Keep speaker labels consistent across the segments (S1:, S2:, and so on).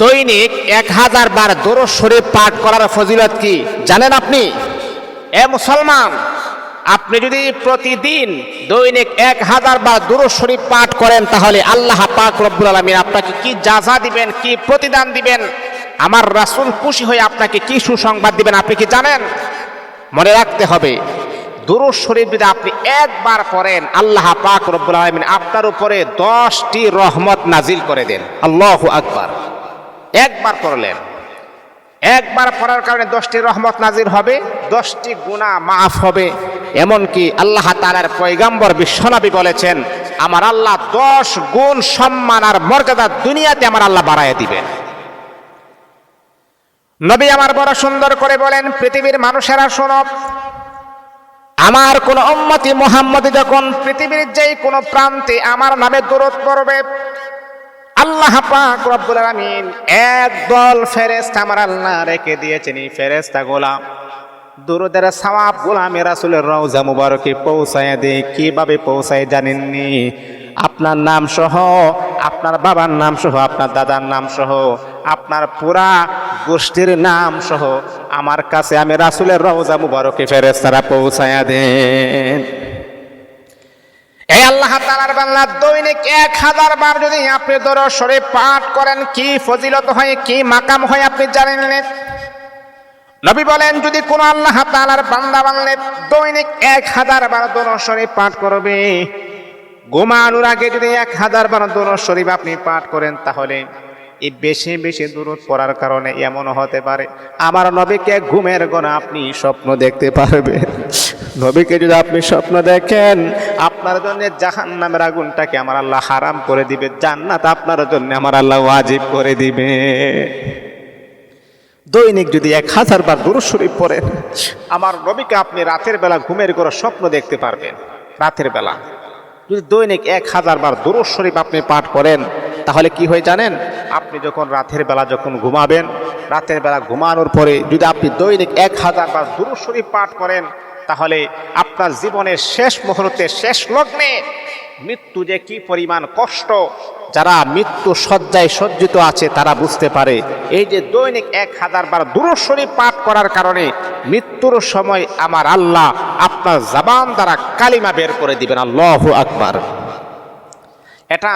S1: দৈনিক এক হাজার বার দরজ শরীফ পাঠ করার ফজিলত কি? জানেন আপনি? এ মুসলমান, আপনি যদি প্রতিদিন দৈনিক এক হাজার বার দরজ শরীফ পাঠ করেন, তাহলে আল্লাহ পাক রব্বুল আলমিন আপনাকে কি যাজা দিবেন, কি প্রতিদান দিবেন? আমার রাসূল খুশি হয়ে আপনাকে কি সুসংবাদ দিবেন, আপনি কি জানেন? মনে রাখতে হবে, দুরুদ শরীফ যদি আপনি একবার পড়েন, আল্লাহ পাক রব্বুল আলমিন আপনার উপরে দশটি রহমত নাজিল করে দেন। আল্লাহ আকবার। একবার পড়লেন একবার পড়ার কারণে দশটি রহমত নাজির হবে, দশটি গুণা মাফ হবে। এমনকি আল্লাহ তালার পয়গাম্বর বিশ্বনবী বলেছেন, আমার আল্লাহ দশ গুণ সম্মান আর মর্যাদা দুনিয়াতে আমার আল্লাহ বাড়ায় দিবেন। নবী আমার বড় সুন্দর করে বলেন, পৃথিবীর মানুষেরা শোনব আমার কোন উম্মতি মোহাম্মদী যখন পৃথিবীর যেই কোনো প্রান্তে আমার নামে দূরত পড়বে আল্লাহ পাক রব্বুল আলামিন এক দল ফেরেশতা আমার আল্লাহ রেখে দিয়েছেন, এই ফেরেশতা গোলাম। দুরুদের সওয়াব গোলামে রাসূলের রওজা মুবারকে পৌঁছায় দেয় কীভাবে পৌঁছায় জানেননি? আপনার নাম সহ, আপনার বাবার নাম সহ, আপনার দাদার নাম সহ, আপনার পুরা গোষ্ঠীর নাম সহ, আমার কাছে আমি রাসূলের রওজা মুবারকে ফেরেশতারা পৌঁছায় দেন। এই আল্লাহ তালার বাংলা দৈনিক এক হাজার বার যদি আপনি দরজ শরীফ পাঠ করেন, কি ফজিলত হয়, কি মাকাম হয় আপনি জানেন? নবী বলেন, যদি কোনো আল্লাহ তালার বান্দা বাংলে, দৈনিক এক হাজার বার দরজ শরীফ পাঠ করবে, ঘুমানোর আগে যদি এক হাজার বার দরজ শরীফ আপনি পাঠ করেন, তাহলে এই বেশি বেশি দূরত পড়ার কারণে এমন হতে পারে, আমার নবীকে ঘুমের গোনা আপনি স্বপ্ন দেখতে পারবেন নবীকে যদি আপনি স্বপ্ন দেখেন আপনার জন্য জাহান নামের আগুনটাকে আমার আল্লাহ হারাম করে দিবে, জান্নাত আপনার জন্য আমার আল্লাহ ওয়াজিব করে দিবে। দৈনিক যদি এক হাজার বার দুরুদ শরীফ পড়েন, আমার নবীকে আপনি রাতের বেলা ঘুমের করে স্বপ্ন দেখতে পারবেন, রাতের বেলা। যদি দৈনিক এক হাজার বার দুরুদ শরীফ আপনি পাঠ করেন তাহলে কি হয় জানেন? আপনি যখন রাতের বেলা যখন ঘুমাবেন, রাতের বেলা ঘুমানোর পরে যদি আপনি দৈনিক এক হাজার বার দুরুদ শরীফ পাঠ করেন তাহলে আপনার জীবনের শেষ মুহূর্তে, শেষ লগ্নে মৃত্যু যে কি পরিমাণ কষ্ট, যারা মৃত্যু শয্যায় সজ্জিত আছে, তারা বুঝতে পারে। এই যে দৈনিক এক হাজার বার দুরুদ শরীফ পাঠ করার কারণে মৃত্যুর সময় আমার আল্লাহ আপনার জবান দ্বারা কালিমা বের করে দিবেন। আল্লাহ আকবার। এটা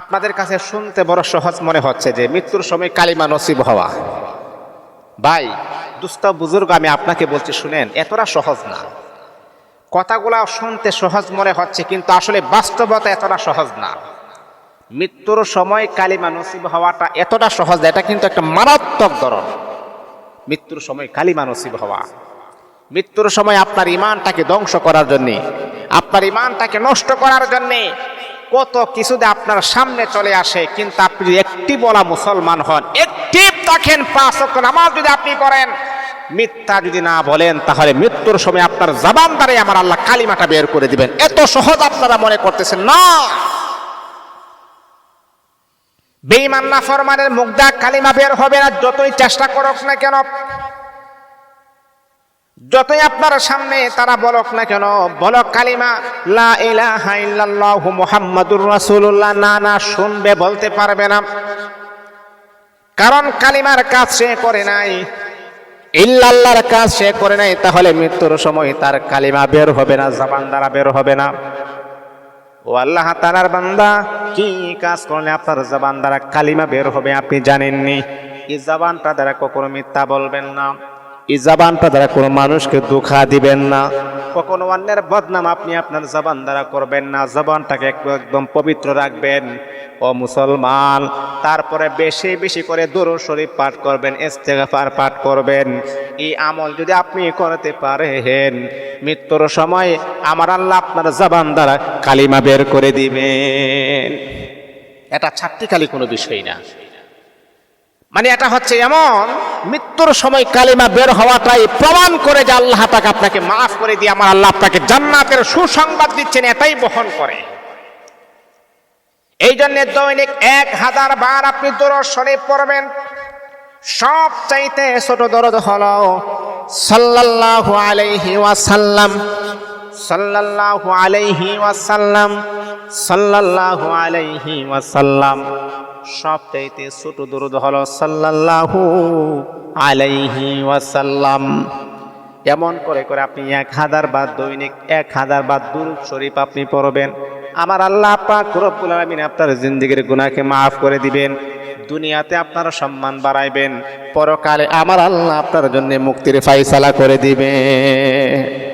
S1: আপনাদের কাছে শুনতে বড় সহজ মনে হচ্ছে যে মৃত্যুর সময় কালিমা নসিব হওয়া। ভাই দুস্থ বুজুর্গ আমি আপনাকে বলছি, শুনেন, এতটা সহজ না। কথাগুলা শুনতে সহজ মনে হচ্ছে, কিন্তু আসলে বাস্তবতা এতটা সহজ না। মৃত্যুর সময় কালিমা নসিব হওয়াটা এতটা সহজ, এটা কিন্তু একটা মারাত্মক ধরন। মৃত্যুর সময় কালিমা নসিব হওয়া। মৃত্যুর সময় আপনার ইমানটাকে ধ্বংস করার জন্যে, আপনার ইমানটাকে নষ্ট করার জন্যে কত কিছুতে আপনার সামনে চলে আসে, কিন্তু আপনি একটি বলা মুসলমান হন, একটি থাকেন পাঁচ নামাজ যদি আপনি করেন মিথ্যা যদি না বলেন, তাহলে মৃত্যুর সময় আপনার জবান দ্বারাই আমার আল্লাহ কালিমাটা বের করে দিবেন। এত সহজ আপনারা মনে করতেছেন, না! বেঈমান না ফরমানের মুগ্ধা কালিমা বের হবে না, যতই চেষ্টা করুক না কেন, যতই আপনার সামনে তারা বলক না কেন, বলক কালিমা, লা ইলাহা ইল্লাল্লাহু মুহাম্মাদুর রাসূলুল্লাহ, না না, শুনবে, বলতে পারবে না। কারণ কালিমার কাজ সে করে নাই। ইল্লাল্লাহর কাজ সে করে নাই, তাহলে মৃত্যুর সময় তার কালিমা বের হবে না, জবান দ্বারা বের হবে না। ও আল্লাহ তালার বান্দা, কি কাজ করলে আপনার জবান দ্বারা কালিমা বের হবে আপনি জানেননি? এই জবানটা দ্বারা কখনো মিথ্যা বলবেন না। এই জবানটা দ্বারা কোনো মানুষকে দুঃখা দিবেন না। কখনো অন্যের বদনাম আপনি আপনার জবান দ্বারা করবেন না। জবানটাকে একদম পবিত্র রাখবেন। ও মুসলমান, তারপরে বেশি বেশি করে দরুদ শরীফ পাঠ করবেন, ইস্তেগফার পাঠ করবেন। এই আমল যদি আপনি করতে পারেন, মৃত্যুর সময় আমার আল্লাহ আপনার জবান দ্বারা কালিমা বের করে দিবেন। এটা ছাত্রীকালী কোনো বিষয় না। মানে এটা হচ্ছে এমন, মৃত্যুর সময় কালিমা বের হওয়াটাই প্রমাণ করে যে আল্লাহ তাকে আপনাকে মাফ করে দিয়ে আমার আল্লাহ আপনাকে জান্নাতের সুসংবাদ দিচ্ছেন, এটাই বহন করে। এই জন্য দৈনিক এক হাজার বার আপনি শরীফ পড়বেন। সব চাইতে ছোট দরদ হলো সাল্লাল্লাহু আলাইহি ওয়াসাল্লাম, সাল্লাল্লাহু আলাইহি ওয়াসাল্লাম, সাল্লাল্লাহু আলাইহি ওয়াসাল্লাম। সবচাইতে ছোট দরুদ হল সাল্লাল্লাহু আলাইহি ওয়াসাল্লাম। এমন করে করে আপনি এক হাজার বার দৈনিক এক হাজার বার দুরুদ শরীফ আপনি পড়বেন। আমার আল্লাহ পাক রব্বুল আলামিন আপনার জিন্দেগির গুনাহকে মাফ করে দিবেন। দুনিয়াতে আপনার সম্মান বাড়াইবেন। পরকালে আমার আল্লাহ আপনার জন্য মুক্তির ফাইসালা করে দিবেন।